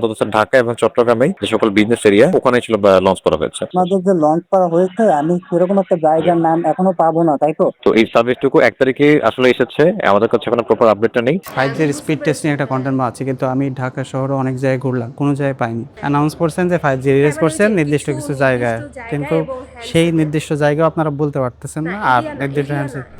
আপাতত ঢাকা এবং চট্টগ্রামে যে সকল বিজনেস এরিয়া ওখানে ছিল লঞ্চ করা হয়েছে। আপনাদের যে লঞ্চ করা হয়েছে আমি সেরকম একটা জায়গার নাম এখনও পাবো না তাই তো? তো এই সার্ভিসটুকু এক তারিখে আসলে এসেছে আমাদের কাছে কোনো প্রপার আপডেটটা নেই। ফাইভ জির স্পিড টেস্টিং একটা কন্টেন্ট আছে কিন্তু আমি ঢাকা শহরে অনেক জায়গায় ঘুরলাম কোনো জায়গায় পাইনি। অ্যানাউন্স করছেন যে ফাইভ জি রিলিজ করছেন নির্দিষ্ট কিছু জায়গায়। কিন্তু সেই নির্দিষ্ট জায়গাও আপনারা বলতে পারতেছেন না আর নির্দিষ্ট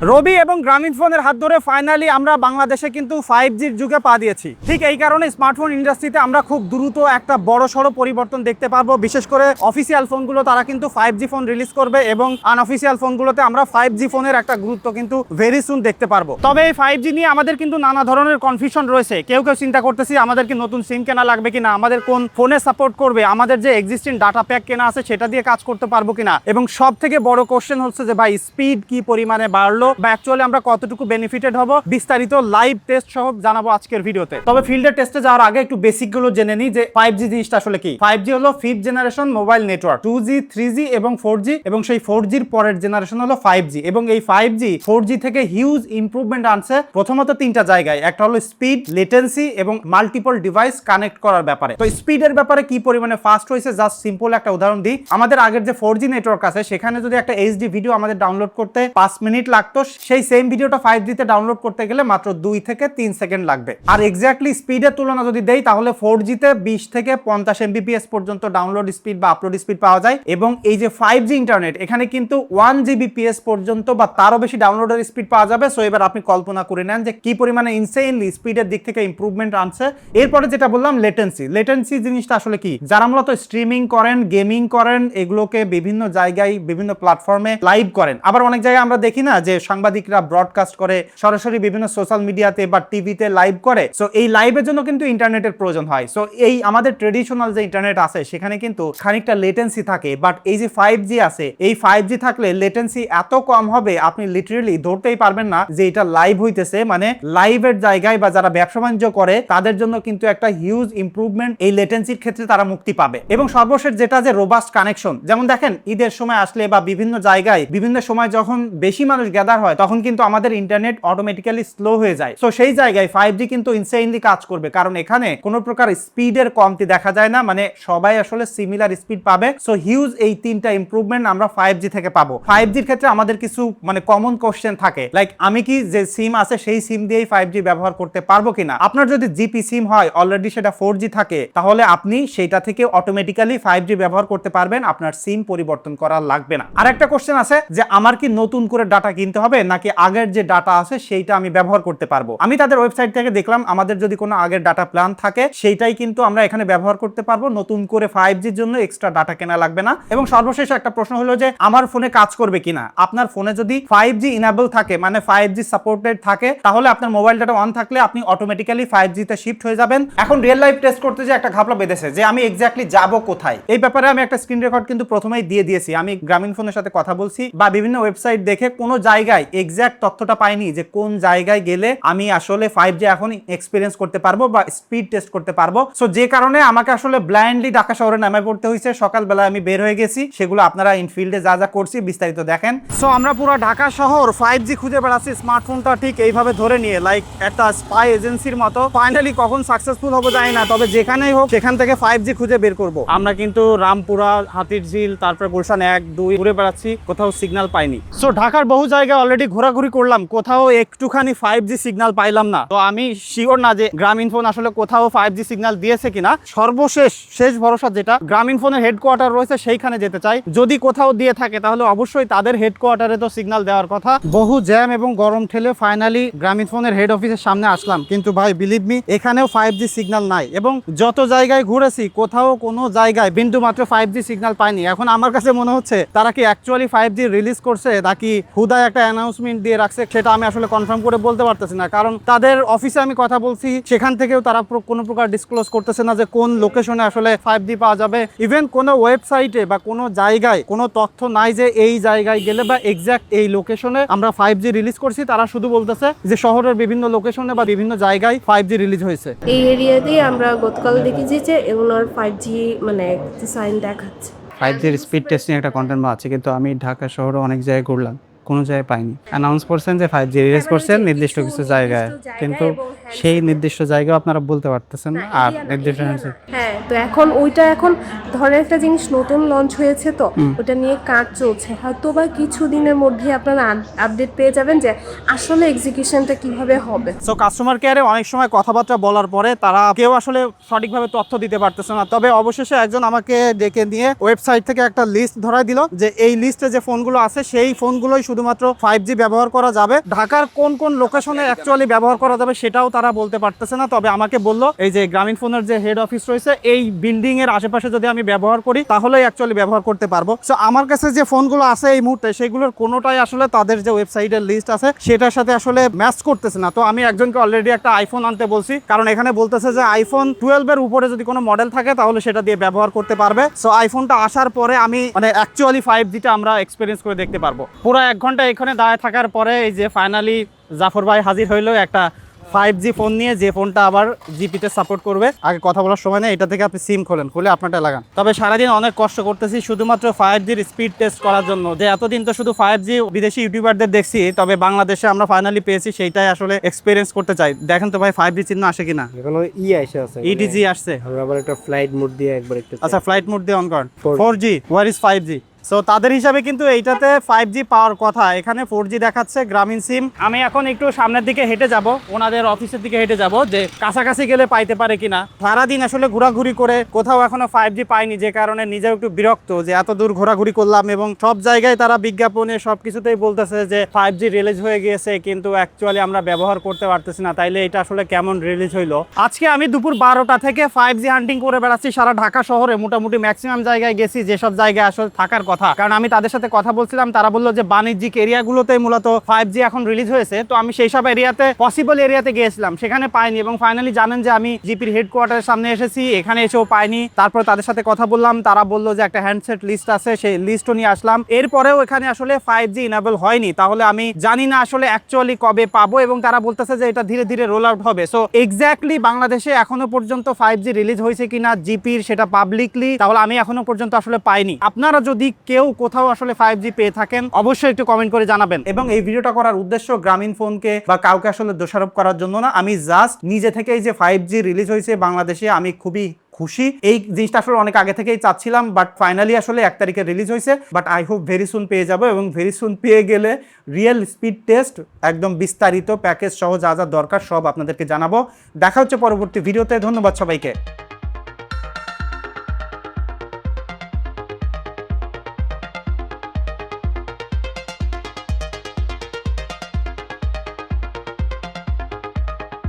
রবি এবং গ্রামীণ ফোনের হাত ধরে ফাইনালি আমরা বাংলাদেশে কিন্তু ফাইভ জির যুগে পা দিয়েছি। ঠিক এই কারণে স্মার্টফোন ইন্ডাস্ট্রিতে আমরা খুব দ্রুত একটা বড় সড়ো পরিবর্তন দেখতে পারব। বিশেষ করে অফিসিয়াল ফোনগুলো তারা কিন্তু ফাইভ জি ফোন রিলিজ করবে এবং আনঅফিসিয়াল ফোনগুলোতে আমরা ফাইভ জি ফোনের একটা গুরুত্ব কিন্তু ভেরি সুন দেখতে পারব। তবে এই ফাইভ জি নিয়ে আমাদের কিন্তু নানা ধরনের কনফিউশন রয়েছে। কেউ কেউ চিন্তা করতেছি, আমাদের কি নতুন সিম কেনা লাগবে কিনা? আমাদের কোন ফোনে সাপোর্ট করবে? আমাদের যে এক্সিস্টিং ডাটা প্যাক কেনা আছে, সেটা দিয়ে কাজ করতে পারব কিনা? এবং সব থেকে বড় কোশ্চেন হচ্ছে যে, ভাই স্পিড কি পরিমাণে বাড়লো? বা অ্যাকচুয়ালি আমরা কতটুকু বেনিফিটেড হব? বিস্তারিত লাইভ টেস্ট সহ জানাব আজকের ভিডিওতে তবে ফিল্ডের টেস্টে যাওয়ার আগে একটু বেসিকগুলো জেনে নিই যে ফাইভ জি জিনিসটা আসলে কি? ফাইভ জি হলো fifth generation mobile network two G three G এবং ফোর জি এবং সেই ফোর জির পরের জেনারেশন হলো ফাইভ জি এবং এই ফাইভ জি ফোর জি থেকে হিউজ ইমপ্রুভমেন্ট আনছে প্রথমত তিনটা জায়গায়। একটা হলো স্পিড লেটেন্সি এবং মাল্টিপল ডিভাইস কানেক্ট করার ব্যাপারে। তো স্পিডের ব্যাপারে কি পরিমাণে ফাস্ট হয়েছে? জাস্ট সিম্পল একটা উদাহরণ দিই। আমাদের আগের যে ফোর জি নেটওয়ার্ক আছে, সেখানে যদি একটা এইচডি ভিডিও আমাদের ডাউনলোড করতে পাঁচ মিনিট লাগতো, সেই সেম ভিডিওটা ফাইভ জিতে ডাউনলোড করতে গেলে মাত্র দুই থেকে তিন সেকেন্ড লাগবে। আর এক্স্যাক্টলি স্পিডের তুলনা যদি দেই, তাহলে ফোর জিতে বিশ থেকে পঞ্চাশ এমবিপিএস পর্যন্ত ডাউনলোড স্পিড বা আপলোড স্পিড পাওয়া যায়। এবং এই যে ফাইভ জি ইন্টারনেট এখানে কিন্তু ওয়ান জিবিপিএস পর্যন্ত বা তারও বেশি ডাউনলোডের স্পিড পাওয়া যাবে। সো এবার আপনি কল্পনা করে নেন যে কি পরিমাণে ইনসেইনলি স্পিডের দিক থেকে ইমপ্রুভমেন্ট আনছে। এরপরে যেটা বললাম লেটেন্সি লেটেন্সি জিনিসটা আসলে কি? যারা মূলত স্ট্রিমিং করেন গেমিং করেন, এগুলোকে বিভিন্ন জায়গায়, বিভিন্ন প্ল্যাটফর্মে লাইভ করেন। আবার অনেক জায়গায় আমরা দেখি না যে সাংবাদিকরা ব্রডকাস্ট করে, সরাসরি বিভিন্ন সোশ্যাল মিডিয়াতে বা টিভিতে লাইভ করে। সো এই লাইভের জন্য কিন্তু ইন্টারনেটের প্রয়োজন হয়। সো এই আমাদের ট্রেডিশনাল যে ইন্টারনেট আছে, সেখানে কিন্তু খানিকটা লেটেন্সি থাকে বাট এই যে ফাইভ জি আছে, এই ফাইভ জি থাকলে লেটেন্সি এত কম হবে, আপনি লিটারেলি ধরতেই পারবেন না যে এটা লাইভ হইতেছে। মানে লাইভের জায়গায় বা যারা ব্যবসা বাণিজ্য করে, তাদের জন্য কিন্তু একটা হিউজ ইমপ্রুভমেন্ট এই লেটেন্সির ক্ষেত্রে তারা মুক্তি পাবে। এবং সর্বশেষ যেটা যে রোবাস্ট কানেকশন যেমন দেখেন, ঈদের সময় আসলে বা বিভিন্ন জায়গায়, বিভিন্ন সময় যখন বেশি মানুষ গ্যাদার হয়, তখন কিন্তু আমাদের ইন্টারনেট অটোমেটিক্যালি স্লো হয়ে যায়। সো সেই জায়গায় ফাইভ জি কিন্তু ইনসেইনলি কাজ করবে, কারণ এখানে কোনো প্রকার স্পিডের কমতি দেখা যায় না মানে সবাই আসলে সিমিলার স্পিড পাবে। সো হিউজ এই তিনটা ইমপ্রুভমেন্ট আমরা ফাইভ জি থেকে পাবো। ফাইভ জির ক্ষেত্রে আমাদের কিছু মানে কমন কোশ্চেন থাকে। লাইক আমি কি যে সিম আছে, সেই সিম দিয়েই ফাইভ জি ব্যবহার করতে পারব কিনা? আপনার যদি জিপি সিম হয় অলরেডি সেটা ফোর জি থাকে, তাহলে আপনি সেটা থেকে অটোমেটিক্যালি ফাইভ জি ব্যবহার করতে পারবেন। আপনার সিম পরিবর্তন করা লাগবে না। আর একটা কোশ্চেন আছে যে, আমার কি নতুন করে ডাটা কিনতে হবে, নাকি আগের যে ডাটা আছে, সেইটা আমি ব্যবহার করতে পারব? আমি তাদের ওয়েবসাইট থেকে দেখলাম, আমাদের যদি কোনো আগের ডাটা প্ল্যান থাকে, সেইটাই কিন্তু আমরা এখানে ব্যবহার করতে পারব নতুন করে ফাইভ জির জন্য এক্সট্রা ডাটা কেনা লাগবে না। এবং সর্বশেষ একটা প্রশ্ন হলো যে, আমার ফোনে কাজ করবে কিনা? আপনার ফোনে যদি ফাইভ জি ইনাবল থাকে মানে ফাইভ জি সাপোর্টেড থাকে, তাহলে আপনার মোবাইল ডাটা অন থাকলে আপনি অটোমেটিক্যালি ফাইভ জিতে শিফট হয়ে যাবেন। এখন রিয়েল লাইফ টেস্ট করতে যে একটা ঘাপলা বেঁধেছে, যে আমি এক্স্যাক্টলি যাব কোথায়? এই ব্যাপারে আমি একটা স্ক্রিন রেকর্ড কিন্তু প্রথমেই দিয়ে দিয়েছি। আমি গ্রামীণ ফোনের সাথে কথা বলছি বা বিভিন্ন ওয়েবসাইট দেখে কোনো জায়গায় এক্স্যাক্ট তথ্যটা পাইনি যে কোন জায়গায় গেলে আমি আসলে ফাইভ জি এখন এক্সপিরিয়েন্স করতে পারব বা স্পিড টেস্ট করতে পারব। সো যে কারণে আমাকে আসলে ব্লাইন্ডলি ঢাকা শহরে নামে পড়তে হয়েছে। সকালবেলা আমি বের হয়ে গেছি। সেগুলো আপনারা ইনফিল্ডে যা যা করছি, বিস্তারিত দেখেন। সো আমরা পুরো ঢাকা শহর ফাইভ জি খুঁজে বেড়াচ্ছি। স্মার্টফোনটা ঠিক এইভাবে ধরে নিয়ে লাইক একটা স্পাই এজেন্সির মতো। ফাইনালি কখন সাকসেসফুল হব জানি না, তবে যেখানেই হোক, সেখান থেকে ফাইভ জি খুঁজে বের করব। আমরা কিন্তু রামপুরা হাতির ঝিল তারপরে গুলশান এক, দুই ঘুরে বেড়াচ্ছি। কোথাও সিগন্যাল পাইনি। সো ঢাকার বহু জায়গায় অলরেডি ঘোরাঘুরি করলাম। কোথাও একটুখানি ফাইভ জি সিগন্যাল পাইলাম না। তো আমি শিওর না যে গ্রামীণ ফোন আসলে কোথাও ফাইভ জি সিগনাল সিগন্যাল দিয়েছে কিনা, সর্বশেষ শেষ ভরসা যেটা, গ্রামীণ ফোনের হেডকোয়ার্টার রয়েছে, সেইখানে যেতে চাই। যদি কোথাও দিয়ে থাকে, তাহলে অবশ্যই তাদের হেডকোয়ার্টারে তো সিগন্যাল দেওয়ার কথা। বহু জ্যাম এবং গরম ঠেলে ফাইনালি গ্রামীণ ফোনের হেড অফিসের সামনে আসলাম। কিন্তু ভাই বিলিভ মি এখানেও ফাইভ জি সিগন্যাল নাই। এবং যত জায়গায় ঘুরেছি, কোথাও কোনো জায়গায় বিন্দু মাত্র ফাইভ জি সিগন্যাল পাইনি। এখন আমার কাছে মনে হচ্ছে, তারা কি অ্যাকচুয়ালি ফাইভ জি রিলিজ করছে, নাকি হুদায় একটা অ্যানাউন্সমেন্ট দিয়ে রাখছে, সেটা আমি আসলে কনফার্ম করে বলতে পারতেছি না। কারণ তাদের অফিসে আমি কথা বলছি, সেখান থেকেও তারা কোনো প্রকার ডিসক্লোজ করতেছে না যে কোন লোকেশনে আসলে ফাইভ জি পাওয়া যাবে। ইভেন কোনো ওয়েবসাইটে বা কোনো জায়গায় কোনো তথ্য নাই যে এই জায়গায় গেলে বা এক্সাক্ট এই লোকেশনে আমরা ফাইভ জি রিলিজ করছি তারা শুধু বলতেছে যে শহরের বিভিন্ন লোকেশনে বা বিভিন্ন জায়গায় ফাইভ জি রিলিজ হয়েছে। এই এরিয়াতেই আমরা গতকাল দেখেছি যে এগুলোর ফাইভ জি মানে সাইন দেখাচ্ছে। ফাইভ জির স্পিড টেস্টিং একটা কন্টেন্ট আছে কিন্তু আমি ঢাকা শহরে অনেক জায়গায় ঘুরলাম। কোনো জায়গায় পাইনি। অ্যানাউন্স করছেন যে ফাইভ জি রিলিজ করছেন নির্দিষ্ট কিছু জায়গায়। কিন্তু সেই নির্দিষ্ট জায়গাও আপনারা বলতে পারতেছেন আর নির্দিষ্ট হ্যাঁ তো এখন ওইটা এখন ধরেন একটা জিনিস নতুন লঞ্চ হয়েছে তো ওটা নিয়ে কাজ চলছে। হয়তো বা কিছু দিনের মধ্যে আপনারা আপডেট পেয়ে যাবেন যে আসলে এক্সিকিউশনটা কীভাবে হবে। সো কাস্টমার কেয়ারে অনেক সময় কথাবার্তা বলার পরে তারা কেউ আসলে সঠিকভাবে তথ্য দিতে পারতেছে না। তবে অবশেষে একজন আমাকে ডেকে নিয়ে ওয়েবসাইট থেকে একটা লিস্ট ধরাই দিল যে এই লিস্টে যে ফোনগুলো আছে সেই ফোনগুলোই শুধুমাত্র ফাইভ জি ব্যবহার করা যাবে। ঢাকার কোন কোন লোকেশনে অ্যাকচুয়ালি ব্যবহার করা যাবে সেটাও তারা বলতে পারতেছে না। তবে আমাকে বলল, এই যে গ্রামীণ ফোনের যে হেড অফিস রয়েছে, এই বিল্ডিং এর আশেপাশে যদি আমি ব্যবহার করি, তাহলেই অ্যাকচুয়ালি ব্যবহার করতে পারব। সো আমার কাছে যে ফোনগুলো আছে এই মুহূর্তে, সেগুলোর কোনোটাই আসলে তাদের যে ওয়েবসাইটের লিস্ট আছে, সেটার সাথে আসলে ম্যাচ করতেছে না। তো আমি একজনকে অলরেডি একটা আইফোন আনতে বলছি, কারণ এখানে বলতেছে যে আইফোন টুয়েলভ এর উপরে যদি কোনো মডেল থাকে, তাহলে সেটা দিয়ে ব্যবহার করতে পারবে। সো আইফোনটা আসার পরে আমি মানে অ্যাকচুয়ালি ফাইভ জিটা আমরা এক্সপিরিয়েন্স করে দেখতে পারব। পুরো এক ঘণ্টা এখানে দাঁড়ায় থাকার পরে এই যে ফাইনালি জাফর ভাই হাজির হইল একটা ফাইভ জি ফোন নিয়ে যে ফোনটা আবার জিপিতে সাপোর্ট করবে। আগে কথা বলার সময় নেই এটা থেকে আপনি সিম খোলেন খুলে আপনারটা লাগান। তবে সারাদিন অনেক কষ্ট করতেছি শুধুমাত্র ফাইভ জির স্পিড টেস্ট করার জন্য। যে এতদিন তো শুধু ফাইভ জি বিদেশি ইউটিউবারদের দেখছি তবে বাংলাদেশে আমরা ফাইনালি পেয়েছি সেইটাই আসলে এক্সপিরিয়েন্স করতে চাই। দেখেন তো ভাই ফাইভ জি চিহ্ন আসে কিনা? এখনও ই এসে আছে ইডিজি আসছে। আমরা আবার একটা ফ্লাইট মোড দিয়ে একবার একটু আচ্ছা ফ্লাইট মোড দিয়ে অন করেন। Four G war is five G so তাদের হিসাবে কিন্তু এইটাতে ফাইভ জি পাওয়ার কথা। এখানে ফোর জি দেখাচ্ছে, গ্রামীণ সিম আমি এখন একটু সামনের দিকে হেঁটে যাব, ওনাদের অফিসের দিকে হেঁটে যাব যে কাছাকাছি গেলে পাইতে পারে কিনা। সারাদিন আসলে ঘোরাঘুরি করে কোথাও এখনও ফাইভ জি পাইনি, যে কারণে নিজেও একটু বিরক্ত যে এত দূর ঘোরাঘুরি করলাম এবং সব জায়গায় তারা বিজ্ঞাপনে সব কিছুতেই বলতেছে যে ফাইভ জি রিলিজ হয়ে গিয়েছে, কিন্তু অ্যাকচুয়ালি আমরা ব্যবহার করতে পারতেছি না। তাইলে এটা আসলে কেমন রিলিজ হইল? আজকে আমি দুপুর বারোটা থেকে ফাইভ জি হান্টিং করে বেড়াচ্ছি সারা ঢাকা শহরে। মোটামুটি ম্যাক্সিমাম জায়গায় গেছি, যেসব জায়গায় আসলে থাকার কথা। কারণ আমি তাদের সাথে কথা বলছিলাম, তারা বলল যে বাণিজ্যিক এরিয়াগুলোতে মূলত ফাইভ জি এখন রিলিজ হয়েছে। তো আমি সেই সব এরিয়াতে পসিবল এরিয়াতে গিয়েছিলাম, সেখানে পাইনি এবং ফাইনালি জানেন যে আমি জিপির হেডকোয়ার্টারের সামনে এসেছি, এখানে এসেও পাইনি। তারপর তাদের সাথে কথা বললাম, তারা বলল যে একটা হ্যান্ডসেট লিস্ট আছে, সেই লিস্টও নিয়ে আসলাম। এরপরেও এখানে আসলে ফাইভ জি ইনাবেল হয়নি। তাহলে আমি জানি না আসলে অ্যাকচুয়ালি কবে পাবো এবং তারা বলতেছে যে এটা ধীরে ধীরে রোল আউট হবে। সো এক্স্যাক্টলি বাংলাদেশে এখনও পর্যন্ত ফাইভ জি রিলিজ হয়েছে কিনা জিপির সেটা পাবলিকলি তাহলে আমি এখনও পর্যন্ত আসলে পাইনি। আপনারা যদি কেউ কোথাও আসলে ফাইভ জি পেয়ে থাকেন, অবশ্যই একটু কমেন্ট করে জানাবেন। এবং এই ভিডিওটা করার উদ্দেশ্য গ্রামীণ ফোনকে বা কাউকে আসলে দোষারোপ করার জন্য না, আমি জাস্ট নিজে থেকেই যে ফাইভ জি রিলিজ হয়েছে বাংলাদেশে, আমি খুবই খুশি। এই জিনিসটা আসলে অনেক আগে থেকেই চাচ্ছিলাম বাট ফাইনালি আসলে এক তারিখে রিলিজ হয়েছে। But I hope very soon পেয়ে যাব এবং ভেরি সুন পেয়ে গেলে রিয়েল স্পিড টেস্ট একদম বিস্তারিত প্যাকেজ সহ যা যা দরকার সব আপনাদেরকে জানাব। দেখা হচ্ছে পরবর্তী ভিডিওতে ধন্যবাদ সবাইকে।